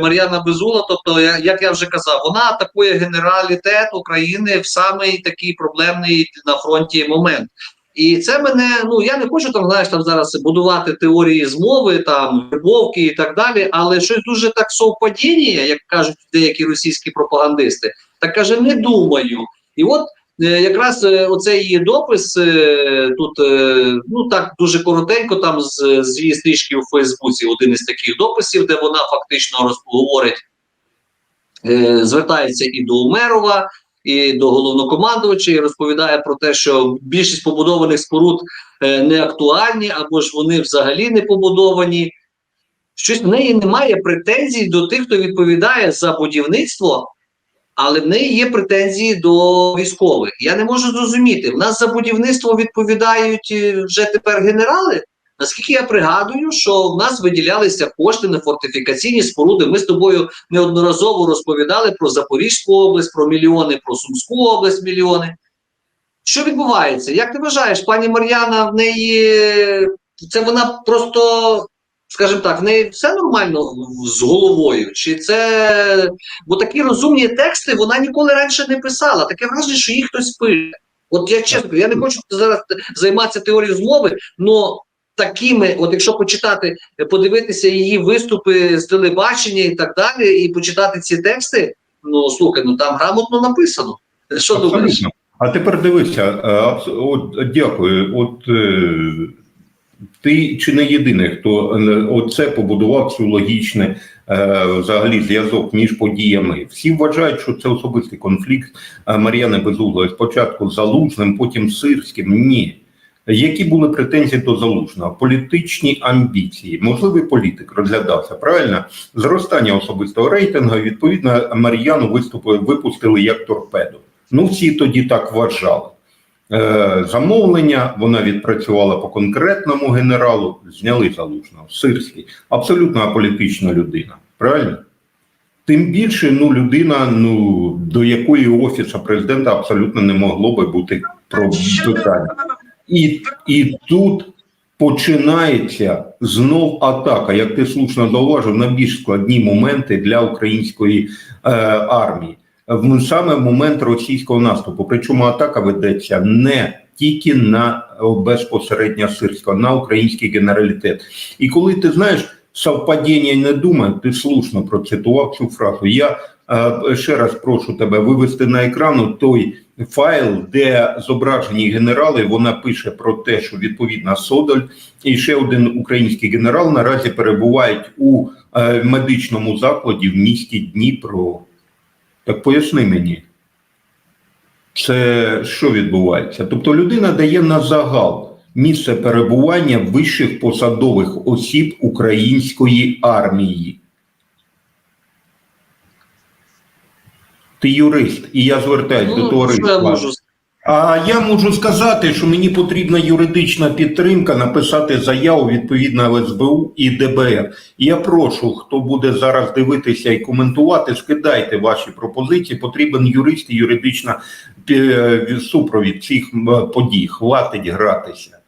Мар'яна Безула, тобто, як я вже казав, вона атакує генералітет України в самий такий проблемний на фронті момент. І це мене, ну я не хочу там, знаєш, там зараз будувати теорії змови, там вербовки і так далі, але щось дуже так совпадіння, як кажуть деякі російські пропагандисти, так каже, не думаю. І от якраз е, оцей її допис е, тут, е, ну так дуже коротенько, там з, з її стрічки у Фейсбуці, один із таких дописів, де вона фактично розговорить, е, звертається і до Умерова, і до головнокомандувача, і розповідає про те, що більшість побудованих споруд е, не актуальні, або ж вони взагалі не побудовані. Щось в неї немає претензій до тих, хто відповідає за будівництво, але в неї є претензії до військових. Я не можу зрозуміти. В нас за будівництво відповідають е, вже тепер генерали. Наскільки я пригадую, що в нас виділялися кошти на фортифікаційні споруди. Ми з тобою неодноразово розповідали про Запорізьку область, про мільйони, про Сумську область мільйони. Що відбувається? Як ти вважаєш, пані Мар'яна, в неї це вона просто, скажімо так, в неї все нормально з головою? Чи це. Бо такі розумні тексти вона ніколи раніше не писала. Таке враження, що їх хтось пише. От я чесно, я не хочу зараз займатися теорією змови, але такими, от якщо почитати, подивитися її виступи з телебачення і так далі, і почитати ці тексти, ну слухай, ну там грамотно написано. Що думаєш? А тепер дивися, е, от дякую. От е, ти чи не єдиний, хто е, оце побудував цю логічне взагалі зв'язок між подіями. Всі вважають, що це особистий конфлікт е, Мар'яни Безуглої. Спочатку з Залужним, потім з Сирським. Ні. Які були претензії до залужного? Політичні амбіції, можливий політик розглядався правильно зростання особистого рейтингу. Відповідно, Мар'яну виступи випустили як торпеду. Ну, всі тоді так вважали. Е, замовлення вона відпрацювала по конкретному генералу, зняли залужного. Сирський, абсолютно аполітична людина. Правильно? Тим більше, ну, людина, ну, до якої офісу президента абсолютно не могло би бути про питання. І, і тут починається знов атака, як ти слушно зауважив, на більш складні моменти для української е, армії. В саме момент російського наступу. Причому атака ведеться не тільки на о, безпосередньо сирського, на український генералітет. І коли ти знаєш, совпадіння не думаю, ти слушно процитував цю фразу. Я е, ще раз прошу тебе вивести на екран той файл, де зображені генерали. Вона пише про те, що відповідно Содоль і ще один український генерал наразі перебувають у е, медичному закладі в місті Дніпро. Так поясни мені, це що відбувається? Тобто людина дає на загал місце перебування вищих посадових осіб української армії. Ти юрист, і я звертаюся до Ну, я товариства. А я можу сказати, що мені потрібна юридична підтримка написати заяву відповідно СБУ і ДБР. Я прошу, хто буде зараз дивитися і коментувати, скидайте ваші пропозиції. Потрібен юрист і юридична е, супровід цих подій. Хватить гратися.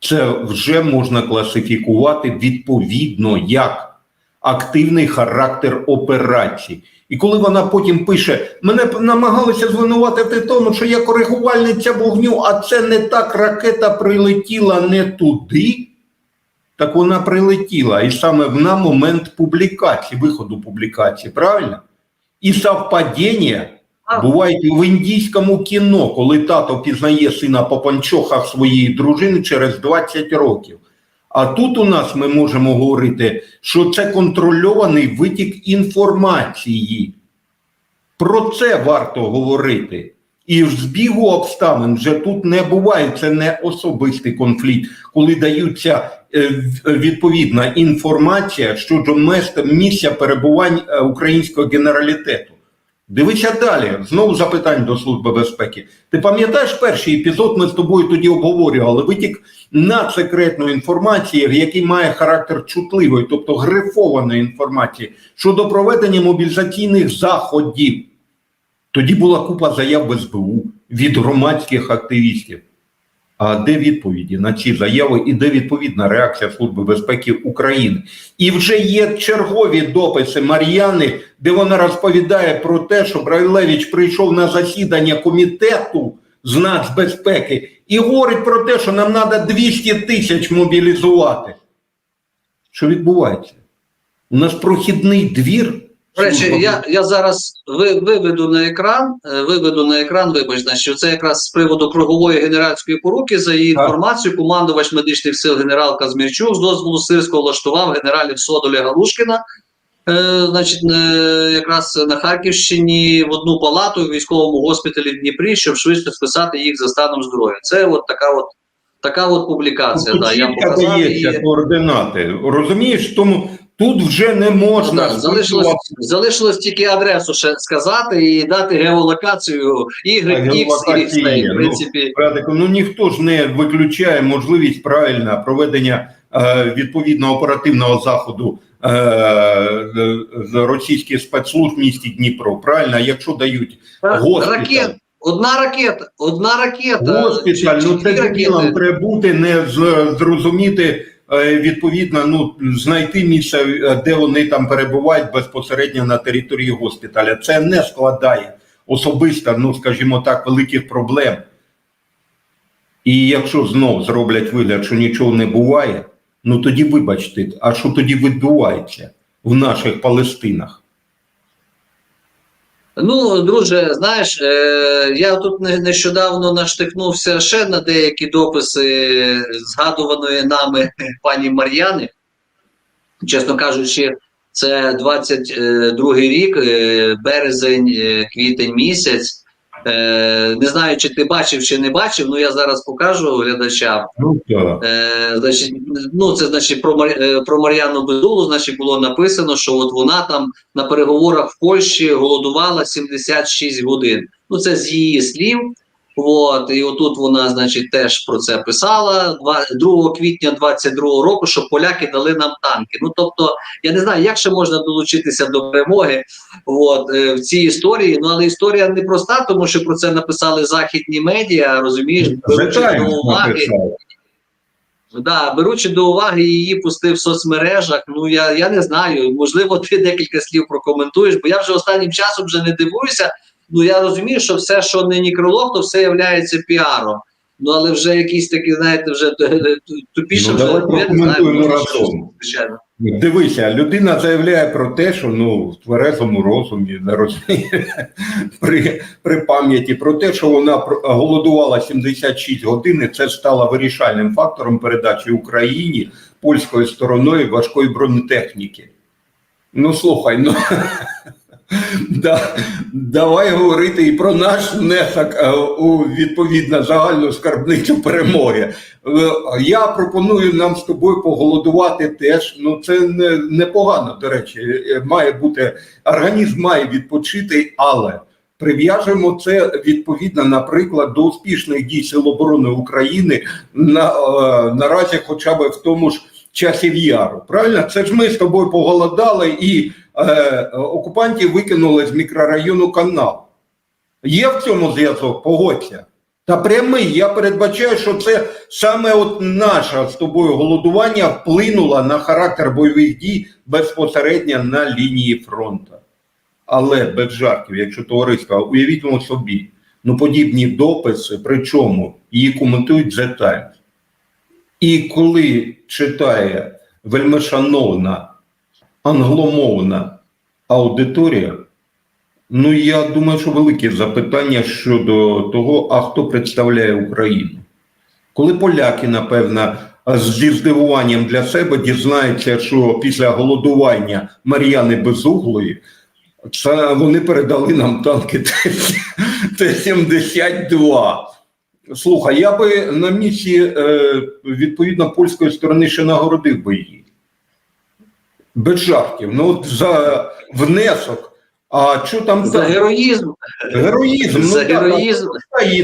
Це вже можна класифікувати відповідно як активний характер операції. І коли вона потім пише, мене намагалися звинуватити в тому, що я коригувальниця вогню, а це не так ракета прилетіла не туди, так вона прилетіла. І саме на момент публікації, виходу публікації, правильно? І совпадіння А. бувають в індійському кіно, коли тато пізнає сина по панчохах своєї дружини через 20 років. А тут у нас ми можемо говорити, що це контрольований витік інформації. Про це варто говорити. І в збігу обставин вже тут не буває. Це не особистий конфлікт, коли даються е, відповідна інформація щодо мес- місця перебувань е, українського генералітету. Дивися далі. Знову запитання до Служби безпеки. Ти пам'ятаєш перший епізод? Ми з тобою тоді обговорювали. Витік надсекретної інформації, який має характер чутливої, тобто грифованої інформації щодо проведення мобілізаційних заходів. Тоді була купа заяв СБУ від громадських активістів. А де відповіді на ці заяви і де відповідна реакція Служби безпеки України? І вже є чергові дописи Мар'яни, де вона розповідає про те, що Брайлевич прийшов на засідання комітету з нацбезпеки і говорить про те, що нам треба 200 тисяч мобілізувати. Що відбувається? У нас прохідний двір. До речі, я, я зараз ви, виведу на екран, е, виведу на екран, вибач, значить, це якраз з приводу кругової генеральської поруки. За її інформацією, командувач медичних сил генерал Казмірчук з дозволу Сирського влаштував генералів Содоля Галушкіна, е, значить, е, якраз на Харківщині в одну палату в військовому госпіталі в Дніпрі, щоб швидше списати їх за станом здоров'я. Це от така от така от публікація. Тут Да, я показав дається її. координати. Розумієш, тому тут вже не Ну, можна да, залишилось, залишилось тільки адресу ще сказати і дати геолокацію Y, X і геолокації в ну, принципі. Радику, ну ніхто ж не виключає можливість правильно проведення е, відповідного оперативного заходу е, російських спецслужб в місті Дніпро. Правильно, якщо дають госпіталь. Ракет, одна ракета, одна ракета. госпіталь, ну це ракети. ділом треба бути не з- зрозуміти. Е, Відповідно, ну знайти місце, е, де вони там перебувають безпосередньо на території госпіталя. Це не складає особисто, ну скажімо так, великих проблем. І якщо знов зроблять вигляд, що нічого не буває, ну тоді вибачте, а що тоді відбувається в наших Палестинах? Ну, друже, знаєш, е, я тут нещодавно наштикнувся ще на деякі дописи згадуваної нами пані Мар'яни. Чесно кажучи, це 22 рік, е, березень, е, квітень місяць. Е, не знаю, чи ти бачив, чи не бачив, ну я зараз покажу глядачам. Ну. Е, значить, ну це значить про е, про Мар'яну Безулу, значить, було написано, що от вона там на переговорах в Польщі голодувала 76 годин. Ну це з її слів. От, і отут вона, значить, теж про це писала 2 квітня 22 року, що поляки дали нам танки. Ну тобто, я не знаю, як ще можна долучитися до перемоги от, е, в цій історії. Ну але історія не проста, тому що про це написали західні медіа, розумієш, беручи до уваги. Да, беручи до уваги її пусти в соцмережах. Ну я, я не знаю. Можливо, ти декілька слів прокоментуєш, бо я вже останнім часом вже не дивуюся. Ну я розумію, що все, що нині крило, то все є піаром. Ну але вже якісь такі, знаєте, вже тупіше Ну, вже ну, не може, разом. звичайно. Дивися, людина заявляє про те, що ну в тверезому розумі не розуміє при, при пам'яті про те, що вона голодувала 76 годин, і це стало вирішальним фактором передачі Україні польською стороною важкої бронетехніки. Ну слухай, ну да, давай говорити і про наш внесок е, у відповідно загальну скарбницю перемоги. Е, Я пропоную нам з тобою поголодувати теж. Ну це не непогано, до речі. Е, Має бути організм має відпочити, але прив'яжемо це відповідно, наприклад, до успішних дій Сил оборони України на наразі, хоча б в тому ж часів яру. Правильно, це ж ми з тобою поголодали і окупантів викинули з мікрорайону канал. Є в цьому зв'язок, погодься. Та прямий, я передбачаю, що це саме от наше з тобою голодування вплинуло на характер бойових дій безпосередньо на лінії фронту. Але без жартів, якщо товариство, уявіть собі, ну подібні дописи, причому її коментують The Times. І коли читає вельмишановна англомовна аудиторія, ну я думаю, що велике запитання щодо того, а хто представляє Україну. Коли поляки, напевно, зі здивуванням для себе дізнаються, що після голодування Мар'яни Безуглої це вони передали нам танки Т-72. Слухай, я би на місці е, відповідно польської сторони ще нагородив би її. Без жартів. Ну, за внесок. А що там За героїзм, Героїзм. за ну, героїзм.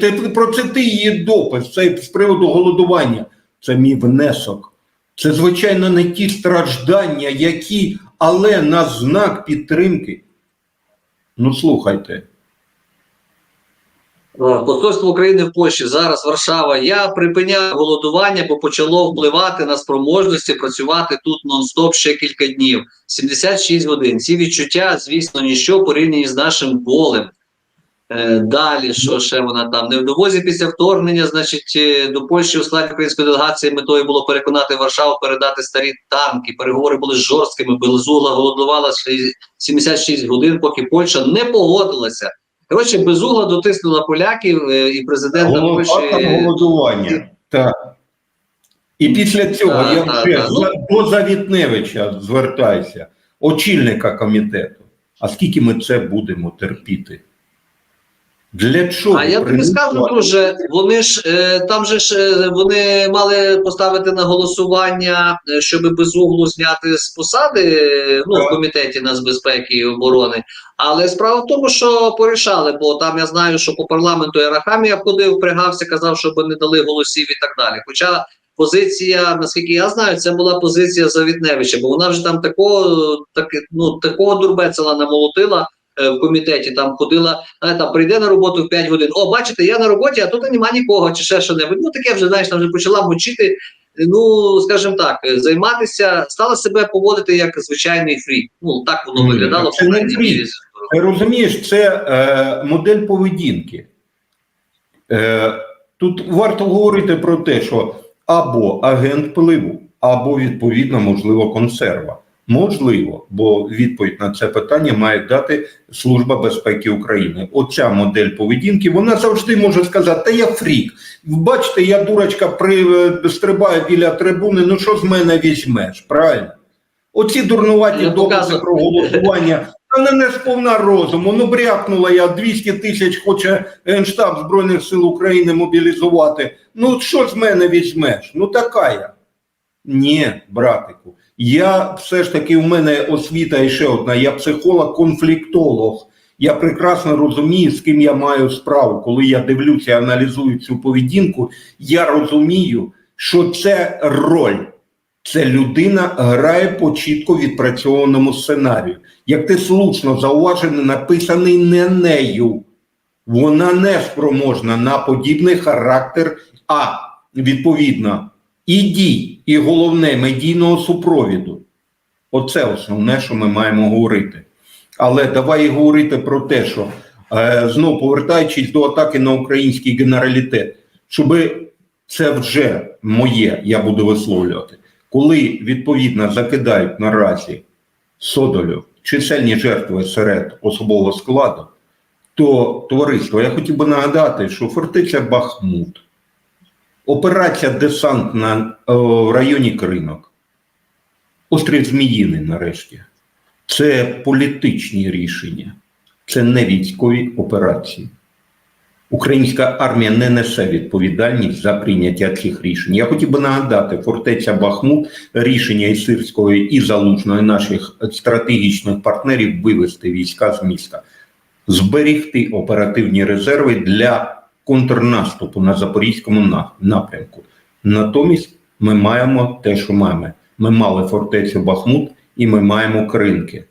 ти процити її допис це з приводу голодування. Це мій внесок. Це, звичайно, не ті страждання, які, але на знак підтримки. Ну, слухайте. Посольство України в Польщі зараз Варшава. Я припиняю голодування, бо почало впливати на спроможності працювати тут нон-стоп ще кілька днів. 76 годин. Ці відчуття, звісно, ніщо порівняні з нашим болем. Е, Далі, що ще вона там не в довозі після вторгнення, значить, е, до Польщі у складі української делегації метою було переконати Варшаву передати старі танки. Переговори були жорсткими, Белезугла голодувала ши- 76 годин, поки Польща не погодилася. Коротше, безугла дотиснула поляків е, і президента Польщі. Голодування. голодування. Так. І після цього та, я та, вже так. за- до Завітневича звертаюся, очільника комітету. А скільки ми це будемо терпіти? Для чого? А я тобі скажу, друже, вони ж е, там же ж е, вони мали поставити на голосування, е, щоб безуглу зняти з посади ну, в комітеті нацбезпеки і оборони. Але справа в тому, що порішали, бо там я знаю, що по парламенту Ярахамія ходив, пригався, казав, щоб не дали голосів і так далі. Хоча позиція, наскільки я знаю, це була позиція Завітневича, бо вона вже там такого, так, ну, такого дурбецела намолотила в комітеті. Там ходила, а, там прийде на роботу в 5 годин. О, бачите, я на роботі, а тут нема нікого, чи ще що-небудь. Ну таке вже знаєш, там вже почала мочити. Ну, скажімо так, е, займатися, стала себе поводити як звичайний фрік. Ну так воно виглядало це не мірі. Ти розумієш, це е, модель поведінки. Е, тут варто говорити про те, що або агент впливу, або відповідно, можливо, консерва. Можливо, бо відповідь на це питання має дати Служба безпеки України. Оця модель поведінки, вона завжди може сказати: Та я фрік. Бачите, я дурочка при е, стрибаю біля трибуни. Ну що з мене візьмеш? Правильно? Оці дурнуваті дописи про голосування. Та не сповна розуму. Ну брякнула я 200 тисяч хоче Генштаб Збройних сил України мобілізувати. Ну що з мене візьмеш? Ну така я. Ні, братику. Я все ж таки у мене освіта і ще одна. Я психолог-конфліктолог. Я прекрасно розумію, з ким я маю справу. Коли я дивлюся, аналізую цю поведінку, я розумію, що це роль. Це людина грає по чітко відпрацьованому сценарію. Як ти слушно зауважив, написаний не нею. Вона не спроможна на подібний характер, а відповідно і дій, і головне медійного супровіду. Оце основне, що ми маємо говорити. Але давай говорити про те, що е, знову повертаючись до атаки на український генералітет, щоб це вже моє, я буду висловлювати, коли відповідно закидають наразі Содолю чисельні жертви серед особового складу, то товариство, я хотів би нагадати, що фортеця Бахмут, операція десантна в районі Кринок, острів Зміїни нарешті. Це політичні рішення, це не військові операції. Українська армія не несе відповідальність за прийняття цих рішень. Я хотів би нагадати, фортеця Бахмут, рішення і Сирської і Залужної наших стратегічних партнерів вивести війська з міста, зберігти оперативні резерви для контрнаступу на запорізькому на- напрямку. Натомість ми маємо те, що маємо. Ми мали фортецю Бахмут і ми маємо кринки.